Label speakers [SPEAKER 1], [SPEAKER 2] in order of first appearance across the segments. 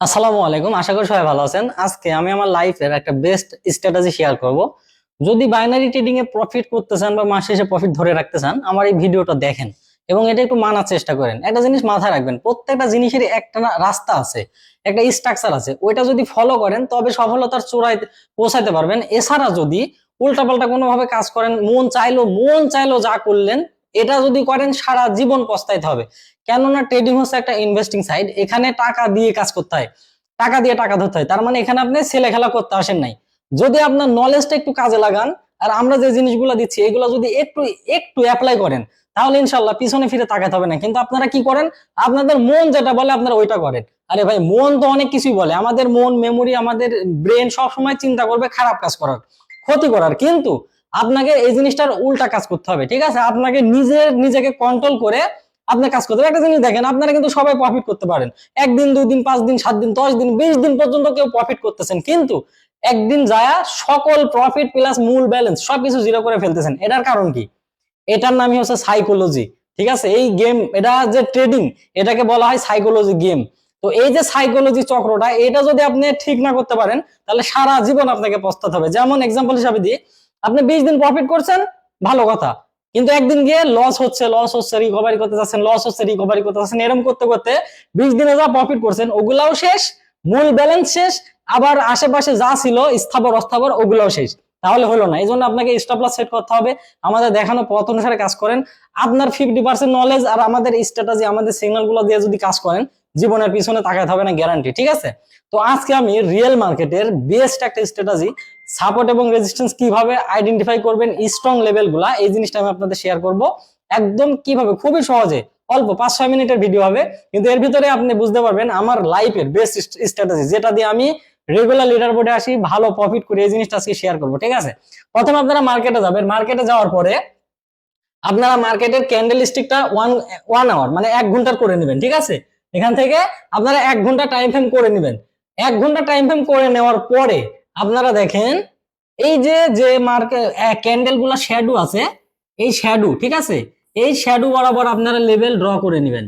[SPEAKER 1] আসসালামু আলাইকুম, আশা করি সবাই ভালো আছেন। আজকে আমি আমার লাইফের একটা বেস্ট স্ট্র্যাটেজি শেয়ার করব। যদি বাইনারি ট্রেডিং এ প্রফিট করতে চান বা মাস শেষে প্রফিট ধরে রাখতে চান, আমার এই ভিডিওটা দেখেন এবং এটা একটু মানার চেষ্টা করেন। একটা জিনিস মাথায় রাখবেন, প্রত্যেকটা জিনিসের একটা রাস্তা আছে, একটা স্ট্রাকচার আছে। ওইটা যদি ফলো করেন, তবে সফলতার চূড়ায় পৌঁছাতে পারবেন। এছাড়া যদি উল্টাপাল্টা কোনোভাবে কাজ করেন, মন চাইলো মন চাইলো যা করলেন এটা যদি করেন, সারা জীবন পস্তাইতে হবে। কেননা ট্রেডিং হচ্ছে একটা ইনভেস্টিং সাইড এখানে টাকা দিয়ে কাজ করতে হয়। টাকা দিয়ে টাকা ধরতে হয়। তার মানে এখানে আপনি ছেলে খেলা করতে আসেন নাই। যদি আপনার নলেজটা একটু কাজে লাগান, আর আমরা যে জিনিসগুলো দিচ্ছি, এগুলো যদি একটু একটু অ্যাপ্লাই করেন, তাহলে ইনশাল্লাহ পিছনে ফিরে তাকাতে হবে না। কিন্তু আপনারা কি করেন? আপনাদের মন যেটা বলে, আপনারা ওইটা করেন। আরে ভাই, মন তো অনেক কিছুই বলে। আমাদের মন মেমোরি আমাদের ব্রেন সব সময় চিন্তা করবে খারাপ কাজ করার, ক্ষতি করার। কিন্তু আপনাকে এই জিনিসটার উল্টা কাজ করতে হবে, ঠিক আছে? আপনাকে নিজের নিজেকে কন্ট্রোল করে আপনার কাজ করতে হবে। একটা জিনিস দেখেন, আপনারা কিন্তু সবাই প্রফিট করতে পারেন। একদিন দুই দিন পাঁচ দিন সাত দিন দশ দিন বিশ দিন পর্যন্ত কেউ প্রফিট করতেছেন, কিন্তু একদিন যায় সকল প্রফিট প্লাস মূল ব্যালেন্স সবকিছু জিরো করে ফেলতেছেন। এটার কারণ কি? এটার নামই হচ্ছে সাইকোলজি ঠিক আছে? এই গেম এটা যে ট্রেডিং এটাকে বলা হয় সাইকোলজি গেম তো এই যে সাইকোলজি চক্রটা, এটা যদি আপনি ঠিক না করতে পারেন, তাহলে সারা জীবন আপনাকে পস্তাতে হবে। যেমন এক্সাম্পল হিসাবে দিই আপনি বিশ দিন প্রফিট করছেন, ভালো কথা। কিন্তু একদিন গিয়ে লস হচ্ছে লস হচ্ছে রিকভারি করতে যাচ্ছেন লস হচ্ছে রিকভারি করতে যাচ্ছেন এরকম করতে করতে বিশ দিনে যা প্রফিট করছেন, ওগুলাও শেষ, মূল ব্যালেন্স শেষ, আবার আশেপাশে যা ছিল স্থাবর, অস্থাবর, ওগুলাও শেষ। তাহলে হলো না এই জন্য আপনাকে স্টপ লস সেট করতে হবে, আমাদের দেখানো পথ অনুসারে কাজ করেন। আপনার ফিফটি পার্সেন্ট নলেজ আর আমাদের স্ট্র্যাটেজি আমাদের সিগন্যালগুলো দিয়ে যদি কাজ করেন, জীবনের পিছনে তাকাতে হবে না গ্যারান্টি ঠিক আছে? তো আজকে আমি রিয়েল মার্কেটের বেস্ট একটা স্ট্র্যাটেজি সাপোর্ট এবং রেজিস্ট্যান্স কীভাবে আইডেন্টিফাই করবেন স্ট্রং লেভেলগুলা এই জিনিসটা আমি আপনাদের শেয়ার করব। একদম কীভাবে? খুবই সহজে। অল্প পাঁচ, ছয় মিনিটের ভিডিও হবে। কিন্তু এর ভিতরে আপনি বুঝতে পারবেন আমার লাইফের বেস্ট স্ট্র্যাটেজি যেটা দিয়ে আমি রেগুলার লিডার বোর্ডে আসি, ভালো প্রফিট করে এই জিনিসটা আজকে শেয়ার করব, ঠিক আছে? প্রথমে আপনারা মার্কেটে যাবেন। মার্কেটে যাওয়ার পরে আপনারা মার্কেটের ক্যান্ডেল স্টিকটা ওয়ান ওয়ান আওয়ার মানে এক ঘণ্টার করে নেবেন, ঠিক আছে? এখান থেকে আপনারা এক ঘণ্টা টাইম ফ্রেম করে নেবেন। এক ঘণ্টা টাইম ফ্রেম করে নেওয়ার পরে আপনারা দেখেন, এই যে যে মার্কেট ক্যান্ডেলগুলা শ্যাডো আছে, এই শ্যাডো ঠিক আছে? এই শ্যাডো বরাবর আপনারা লেভেল ড্র করে নেবেন।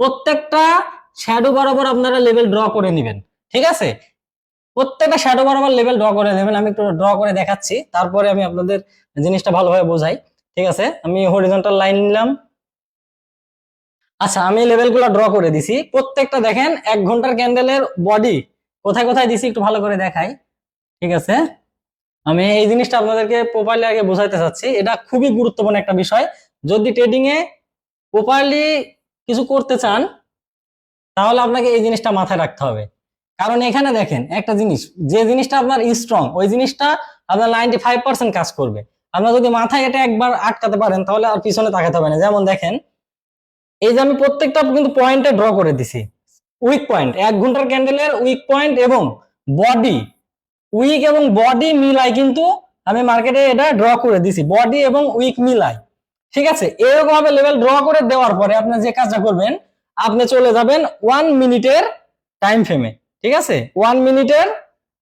[SPEAKER 1] প্রত্যেকটা শ্যাডো বরাবর আপনারা লেভেল ড্র করে নেবেন, ঠিক আছে? প্রত্যেকটা শ্যাডো বরাবর লেভেল ড্র করে নেবেন। আমি একটু ড্র করে দেখাচ্ছি, তারপরে আমি আপনাদের জিনিসটা ভালোভাবে বোঝাই, ঠিক আছে? আমি হরিজন্টাল লাইন নিলাম। আচ্ছা আমি লেভেলগুলো ড্র করে দিছি। প্রত্যেকটা দেখেন, এক ঘণ্টার ক্যান্ডেলের বডি কোথায় কোথায় দিছি একটু ভালো করে দেখাই। ঠিক আছে? আমি এই জিনিসটা আপনাদেরকে প্রপারলি আগে বোঝাইতে চাচ্ছি। এটা খুবই গুরুত্বপূর্ণ একটা বিষয়। যদি ট্রেডিং এ প্রপারলি কিছু করতে চান, তাহলে আপনাকে এই জিনিসটা মাথায় রাখতে হবে। কারণ এখানে দেখেন, একটা জিনিস, যে জিনিসটা আপনার স্ট্রং ওই জিনিসটা আপনার নাইনটি ফাইভ পার্সেন্ট কাজ করবে। আপনার যদি মাথায় এটা একবার আটকাতে পারেন, তাহলে আর পিছনে তাকাতে হবে না। যেমন দেখেন, এই যে আমি প্রত্যেকটা কিন্তু পয়েন্টে ড্র করে দিছি। উইক পয়েন্ট এক ঘণ্টার ক্যান্ডেলের উইক পয়েন্ট এবং বডি উইক এবং বডি মিলাই কিন্তু আমি মার্কেটে এটা ড্র করে দিছি। বডি এবং উইক মিলাই ঠিক আছে? এরকম ভাবে লেভেল ড্র করে দেওয়ার পরে আপনি যে কাজটা করবেন, আপনি চলে যাবেন ওয়ান মিনিটের টাইম ফ্রেমে ঠিক আছে? ওয়ান মিনিটের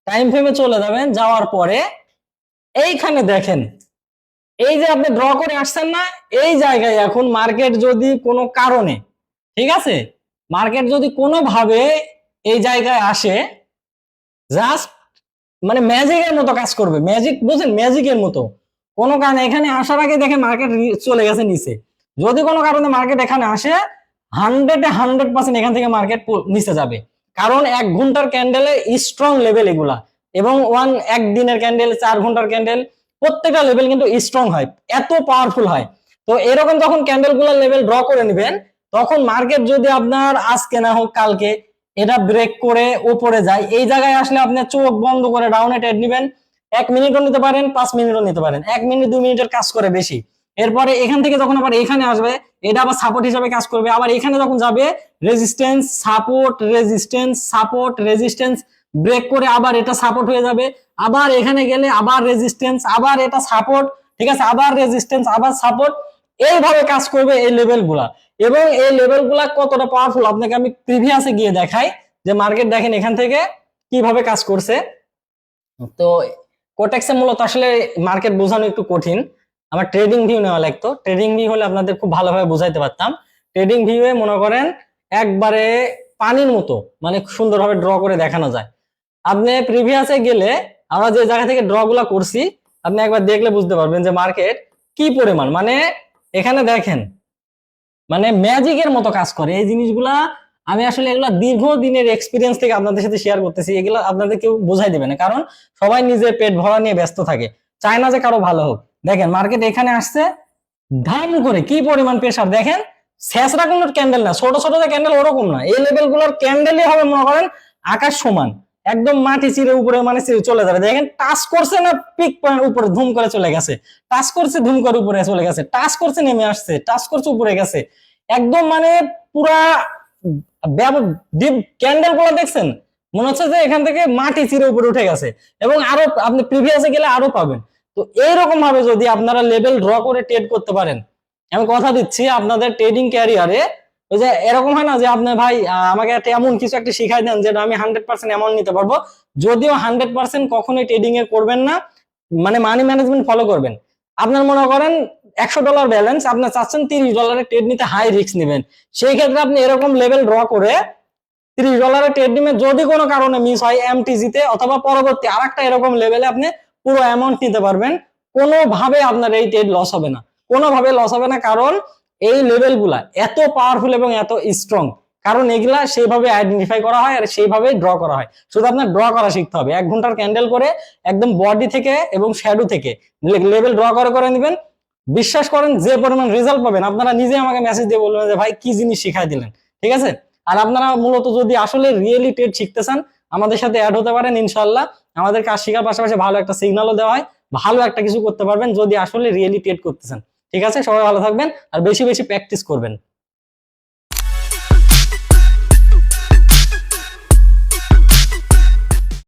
[SPEAKER 1] টাইম ফ্রেমে চলে যাবেন, যাওয়ার পরে এইখানে দেখেন, এই যে আপনি ড্র করে আসছেন না, এই জায়গায় এখন মার্কেট যদি কোনো কারণে, ঠিক আছে? মার্কেট যদি কোনোভাবে এই জায়গায় আসে জাস্ট মানে ম্যাজিকের মতো কাজ করবে। ম্যাজিক বুঝেন ম্যাজিকের মতো। কোনো কারণে এখানে আসার আগে দেখে মার্কেট চলে গেছে নিচে। যদি কোনো কারণে মার্কেট এখানে আসে হান্ড্রেডে হান্ড্রেড পার্সেন্ট এখান থেকে মার্কেট নিচে যাবে। কারণ এক ঘণ্টার ক্যান্ডেলে স্ট্রং লেভেল এগুলা। এবং ওয়ান এক দিনের ক্যান্ডেল চার ঘণ্টার ক্যান্ডেল প্রত্যেকটা লেভেল কিন্তু স্ট্রং হয়। এত পাওয়ারফুল হয়। তো এরকম যখন ক্যান্ডেলগুলার লেভেল ড্র করে নেবেন, তখন মার্কেট যদি আপনার আজকে না হোক কালকে এটা ব্রেক করে উপরে যায়। এই জায়গায় আসলে আপনি চোখ বন্ধ করে ডাউনে ট্রেড নেবেন। এক মিনিটও নিতে পারেন, পাঁচ মিনিটও নিতে পারেন। এক মিনিট দুই মিনিটের কাজ করে বেশি। এরপরে এখান থেকে যখন আবার এখানে আসবে, এটা আবার সাপোর্ট হিসাবে কাজ করবে। আবার এখানে যখন যাবে resistance support resistance support resistance break করে আবার এটা সাপোর্ট হয়ে যাবে। আবার এখানে গেলে আবার রেজিস্ট্যান্স আবার এটা সাপোর্ট ঠিক আছে? আবার রেজিস্ট্যান্স আবার সাপোর্ট এইভাবে কাজ করবে এই লেভেলগুলা। এবং এই লেভেলগুলা কতটা পাওয়ারফুল আপনাকে আমি প্রিভিয়াসে গিয়ে দেখাই যে মার্কেট দেখেন এখান থেকে কীভাবে কাজ করছে। তো কোটেক্সে মূলত আসলে মার্কেট বোঝানো একটু কঠিন। আমার ট্রেডিং ভিউ নেওয়া লাগতো। ট্রেডিং ভিউ হলে আপনাদের খুব ভালোভাবে বুঝাইতে পারতাম। ট্রেডিং ভিউ এ মনে করেন একবারে পানির মতো মানে সুন্দরভাবে ড্র করে দেখানো যায়। আপনি প্রিভিয়াসে গেলে আমরা যে জায়গা থেকে ড্রগুলা করছি, আপনি একবার দেখলে বুঝতে পারবেন যে মার্কেট কি পরিমাণ মানে এখানে দেখেন মানে ম্যাজিকের মতো কাজ করে। এই জিনিসগুলা আমি আসলে এগুলা দীর্ঘ দিনের এক্সপিরিয়েন্স থেকে আপনাদের সাথে শেয়ার করতেছি। এগুলো আপনাদের কেউ বোঝাই দেবে না, কারণ সবাই নিজের পেট ভরা নিয়ে ব্যস্ত থাকে। চায় না যে কারও ভালো হোক। দেখেন মার্কেট এখানে আসছে, ধাম করে কি পরিমাণ প্রেশার দেখেন, শেষরা কোনো ক্যান্ডেল না, ছোট ছোট যে ক্যান্ডেল ওরকম না। এই লেভেলগুলোর ক্যান্ডেলই হবে, মনে করেন, আকাশ সমান। একদম মাটি চিরে উপরে মানে চলে যাবে। দেখেন, টাচ করছে না, পিক পয়েন্ট উপরে ধুম করে চলে গেছে। টাচ করছে, ধুম করে উপরে চলে গেছে। টাচ করছে, নেমে আসছে। টাচ করছে, উপরে গেছে। একদম মানে পুরা ডিপ ক্যান্ডেলগুলো দেখছেন? মনে হচ্ছে যে এখান থেকে মাটি চিরে উপরে উঠে গেছে। এবং আরও, আপনি প্রিভিয়াসে গেলে আরও পাবেন। তো এইরকম ভাবে যদি আপনারা লেভেল ড্র করে ট্রেড করতে পারেন, আমি কথা দিচ্ছি আপনাদের ট্রেডিং ক্যারিয়ারে ওই যে এরকম হয় না যে আপনি ভাই আমাকে একটা এমন কিছু একটা শিখাই দেন যেটা আমি হান্ড্রেড পার্সেন্ট অ্যামাউন্ট নিতে পারব। যদিও হান্ড্রেড পার্সেন্ট কখনোই ট্রেডিং এ করবেন না মানে মানি ম্যানেজমেন্ট ফলো করবেন। আপনার মনে করেন একশো ডলার ব্যালেন্স আপনি চাচ্ছেন তিরিশ ডলারের ট্রেড নিতে হাই রিস্ক নেবেন। সেই ক্ষেত্রে আপনি এরকম লেভেল ড্র করে তিরিশ ডলারের ট্রেড নিমে যদি কোনো কারণে মিস হয় এমটিজিতে অথবা পরবর্তী আর একটা এরকম লেভেলে আপনি পুরো অ্যামাউন্ট নিতে পারবেন। কোনোভাবে আপনার এই ট্রেড লস হবে না। কোনোভাবে লস হবে না, কারণ এই লেভেলগুলা এত পাওয়ারফুল এবং এত স্ট্রং কারণ এগুলা সেইভাবে আইডেন্টিফাই করা হয় আর সেইভাবে ড্র করা হয়। শুধু আপনার ড্র করা শিখতে হবে। এক ঘণ্টার ক্যান্ডেল করে একদম বডি থেকে এবং শ্যাডো থেকে লেভেল ড্র করে করে নেবেন। বিশ্বাস করেন, যে পরিমাণ রেজাল্ট পাবেন, আপনারা নিজে আমাকে মেসেজ দিয়ে বলবেন যে, ভাই, কি জিনিস শিখাই দিলেন? ঠিক আছে? আর আপনারা মূলত যদি আসলে রিয়েলি ট্রেড শিখতে চান, আমাদের সাথে অ্যাড হতে পারেন ইনশাল্লাহ আমাদের কাজ শেখার পাশাপাশি ভালো একটা সিগন্যালও দেওয়া হয়। ভালো একটা কিছু করতে পারবেন যদি আসলে রিয়েলি ট্রেড করতে চান। ঠিক আছে? সবাই ভালো থাকবেন আর বেশি বেশি প্র্যাকটিস করবেন।